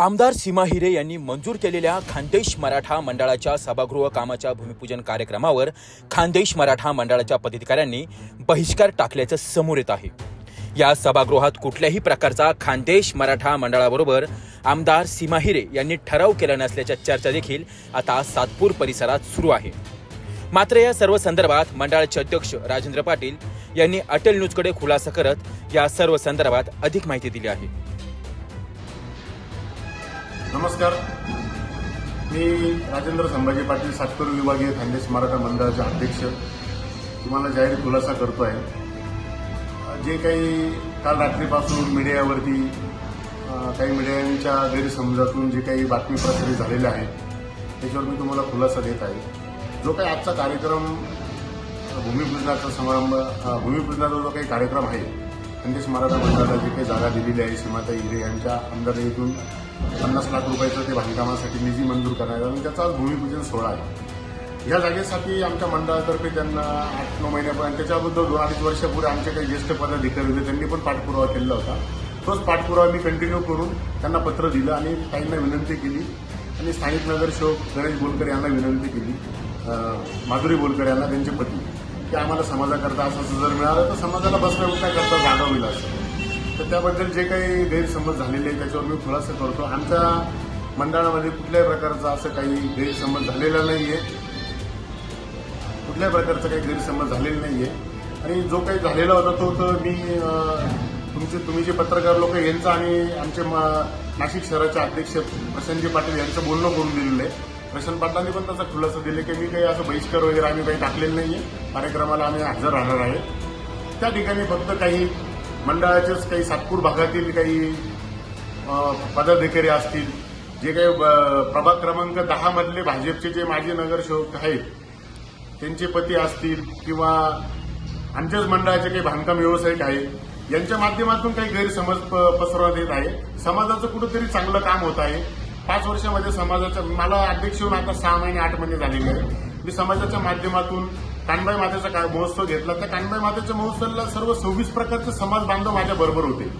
आमदार सीमा हिरे यांनी मंजूर केलेल्या खानदेश मराठा मंडळाच्या सभागृह कामाच्या भूमिपूजन कार्यक्रमावर खानदेश मराठा मंडळाच्या पदाधिकाऱ्यांनी बहिष्कार टाकल्याचं समोर येत आहे. या सभागृहात कुठल्याही प्रकारचा खानदेश मराठा मंडळाबरोबर आमदार सीमा हिरे यांनी ठराव केला नसल्याच्या चर्चा देखील आता सातपूर परिसरात सुरू आहे. मात्र या सर्व संदर्भात मंडळाचे अध्यक्ष राजेंद्र पाटील यांनी अटल न्यूजकडे खुलासा करत या सर्व संदर्भात अधिक माहिती दिली आहे. नमस्कार. मी राजेंद्र संभाजी पाटील सातकर विभागीय खानदेश मराठा मंडळाचे अध्यक्ष. तुम्हाला जाहीर खुलासा करतो आहे जे काही काल रात्रीपासून मीडियावरती काही मीडियांच्या गैरसमजातून जे काही बातमी प्रसारित झालेल्या आहेत त्याच्यावर मी तुम्हाला खुलासा देत आहे. जो काही आजचा कार्यक्रम भूमिपूजनाचा समारंभ भूमिपूजनाचा जो काही कार्यक्रम आहे खानदेश मराठा मंडळाला जी काही जागा दिलेली आहे सीमाताई हिरे यांच्या आमदारकीतून पन्नास लाख रुपयाचं ते बांधकामासाठी निधी मंजूर करायला. आणि त्याचा आज भूमिपूजन सोहळा आहे. या जागेसाठी आमच्या मंडळातर्फे त्यांना आठ नऊ महिन्यापर्यंत त्याच्याबद्दल दोन अडीच वर्षापूर्वी आमचे काही ज्येष्ठ पदाधिकारी होते त्यांनी पण पाठपुरावा केलेला होता. तोच पाठपुरावा मी कंटिन्यू करून त्यांना पत्र दिलं आणि ताईंना विनंती केली. आणि स्थानिक नगरसेवक गणेश बोलकर यांना विनंती केली. माधुरी बोलकर यांना त्यांचे पती की आम्हाला समाजाकरता असं असं जर मिळालं तर समाजाला बसण्या करता जागा होईल असं. तर त्याबद्दल जे काही गैरसमज झालेले आहे त्याच्यावर मी खुलासा करतो. आमच्या मंडळामध्ये कुठल्याही प्रकारचा असं काही गैरसमज झालेला नाही आहे कुठल्याही प्रकारचा काही गैरसमज झालेला नाही आहे आणि जो काही झालेला होता तो तर मी तुमचे तुम्ही जे पत्रकार लोक यांचं आणि आमचे नाशिक शहराचे अध्यक्ष प्रशांतजी पाटील यांचं बोलणं करून दिलेलं आहे. प्रशांत पाटलांनी पण त्याचा खुलासा दिले की मी काही असं बहिष्कार वगैरे आम्ही काही टाकलेलं नाही आहे कार्यक्रमाला आम्ही हजर राहणार आहे. त्या ठिकाणी फक्त काही मंडळाचेच काही सातपूर भागातील काही पदाधिकारी असतील जे काही प्रभाग क्रमांक दहा मधले भाजपचे जे माजी नगरसेवक आहेत त्यांचे पती असतील किंवा आमच्याच मंडळाचे काही बांधकाम व्यावसायिक आहेत यांच्या माध्यमातून काही गैरसमज प- पसरवण्यात येत आहे. समाजाचं कुठंतरी चांगलं काम होत आहे. पाच वर्षामध्ये समाजाच्या मला अध्यक्ष होऊन आता सहा महिने आठ महिने झालेले आहे मी समाजाच्या माध्यमातून कानबाई मातेचा काय महोत्सव घेतला. त्या कानबाई मातेच्या महोत्सवाला सर्व सव्वीस प्रकारचे समाज बांधव माझ्या बरोबर होते.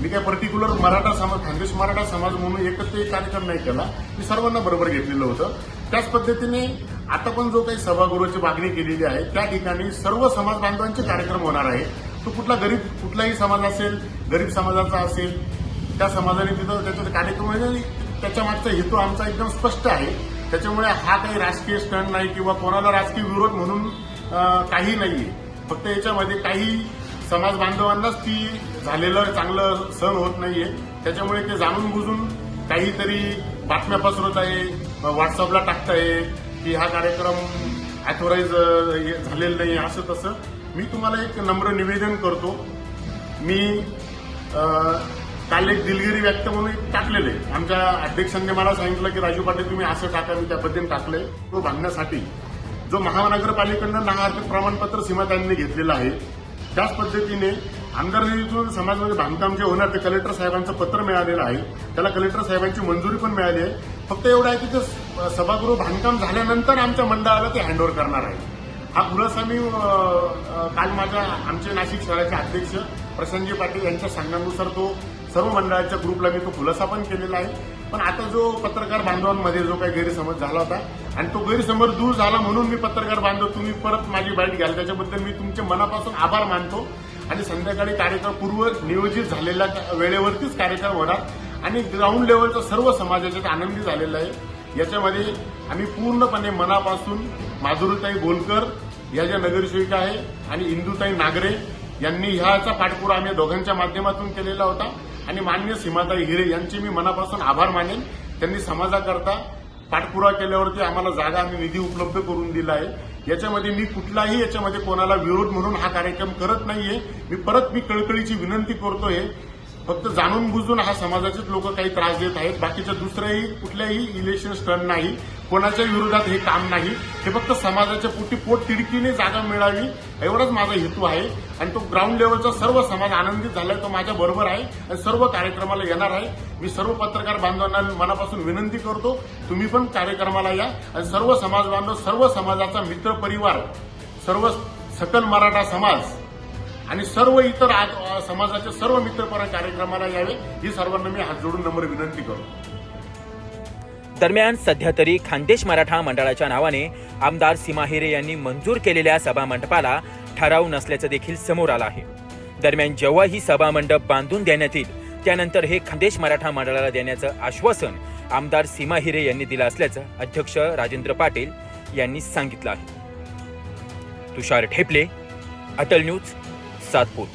मी काय पर्टिक्युलर मराठा समाज खानदेश मराठा समाज म्हणून एकत्र एक कार्यक्रम नाही केला. मी सर्वांना बरोबर घेतलेलं होतं. त्याच पद्धतीने आता पण जो काही सभागृहाची मागणी केलेली आहे त्या ठिकाणी सर्व समाज बांधवांचे कार्यक्रम होणार आहे तो कुठला गरीब कुठलाही समाज असेल गरीब समाजाचा असेल त्या समाजाने तिथं त्याच्या कार्यक्रम त्याच्या मागचा हेतू आमचा एकदम स्पष्ट आहे. त्याच्यामुळे हा काही राजकीय स्टंट नाही किंवा कोणाला राजकीय विरोध म्हणून काही नाहीये. फक्त याच्यामध्ये काही समाज बांधवांनाच ती झालेलं चांगलं सहन होत नाहीये. त्याच्यामुळे ते जाणून बुजून काहीतरी बातम्या पसरवत आहे व्हॉट्सअपला टाकताय की हा कार्यक्रम अथोराईज झालेला नाही असं तसं. मी तुम्हाला एक नम्र निवेदन करतो. मी काल एक दिलगिरी व्यक्त म्हणून एक टाकलेलं. आहे आमच्या अध्यक्षांनी मला सांगितलं की राजू पाटील तुम्ही असं टाका मी त्या पद्धतीने टाकलंय. तो बांधण्यासाठी जो महानगरपालिकेनं नागरिक प्रमाणपत्र सीमातांनी घेतलेलं आहे त्याच पद्धतीने आमदार निधीतून समाजमध्ये बांधकाम जे होणार ते कलेक्टर साहेबांचं पत्र मिळालेलं आहे. त्याला कलेक्टर साहेबांची मंजुरी पण मिळाली आहे. फक्त एवढं आहे की ते सभागृह बांधकाम झाल्यानंतर आमच्या मंडळाला ते हँडओव्हर करणार आहे. हा खुलासा मी काल माझ्या आमचे नाशिक शहराचे अध्यक्ष प्रसंजी पाटील यांच्या सांगण्यानुसार तो सर्व मंडळाच्या ग्रुपला मी तो खुलासा पण केलेला आहे. पण आता जो पत्रकार बांधवांमध्ये जो काही गैरसमज झाला होता आणि तो गैरसमज दूर झाला म्हणून मी पत्रकार बांधव तुम्ही परत माझी बाईट घ्याल. त्याच्याबद्दल मी तुमचे मनापासून आभार मानतो. आणि संध्याकाळी कार्यक्रम पूर्व नियोजित झालेला वेळेवरतीच कार्यक्रम होणार. आणि ग्राउंड लेवलचा सर्व समाजाच्यात आनंदी झालेला आहे. याच्यामध्ये आम्ही पूर्णपणे मनापासून माधुरीताई बोलकर या ज्या नगरसेविका आहे आणि इंदुताई नागरे यांनी ह्याचा पाठपुरा आम्ही दोघांच्या माध्यमातून केलेला होता. आणि मान्य सीमाताई हिरे यांचे मी मनापासून आभार मानेन. त्यांनी समाजाकरता पाठपुरावा केल्यावरती आम्हाला जागा आणि निधी उपलब्ध करून दिला आहे. याच्यामध्ये मी कुठलाही याच्यामध्ये कोणाला विरोध म्हणून हा कार्यक्रम करत नाहीये. मी परत मी कळकळीची विनंती करतोय. फक्त जाणून बुजून हा समाजाचेच लोक काही त्रास देत आहेत. बाकीच्या दुसऱ्याही कुठल्याही इलेक्शन स्टंट नाही. कोणाच्या विरोधात हे काम नाही. हे फक्त समाजाच्या पोटी पोट तिडकीने जागा मिळावी एवढाच माझा हेतू आहे. आणि तो ग्राउंड लेवलचा सर्व समाज आनंदित झालाय तो माझ्या बरोबर आहे आणि सर्व कार्यक्रमाला येणार आहे. मी सर्व पत्रकार बांधवांना मनापासून विनंती करतो तुम्ही पण कार्यक्रमाला या. आणि सर्व समाज बांधव सर्व समाजाचा मित्र परिवार सर्व सकल मराठा समाज आणि सर्व इतर आज- समाजाच्या सर्व मित्रपरा कार्यक्रमाला यावे ही सर्वांना मी हात जोडून नम्र विनंती करतो. दरम्यान सध्या तरी खानदेश मराठा मंडळाच्या नावाने आमदार सीमा हिरे यांनी मंजूर केलेल्या सभामंडपाला ठराव नसल्याचं देखील समोर आलं आहे. दरम्यान जेव्हा ही सभामंडप बांधून देण्यात येईल त्यानंतर हे खानदेश मराठा मंडळाला देण्याचं आश्वासन आमदार सीमा हिरे यांनी दिलं असल्याचं अध्यक्ष राजेंद्र पाटील यांनी सांगितलं आहे. तुषार ठेपले अटल न्यूज सातपूर.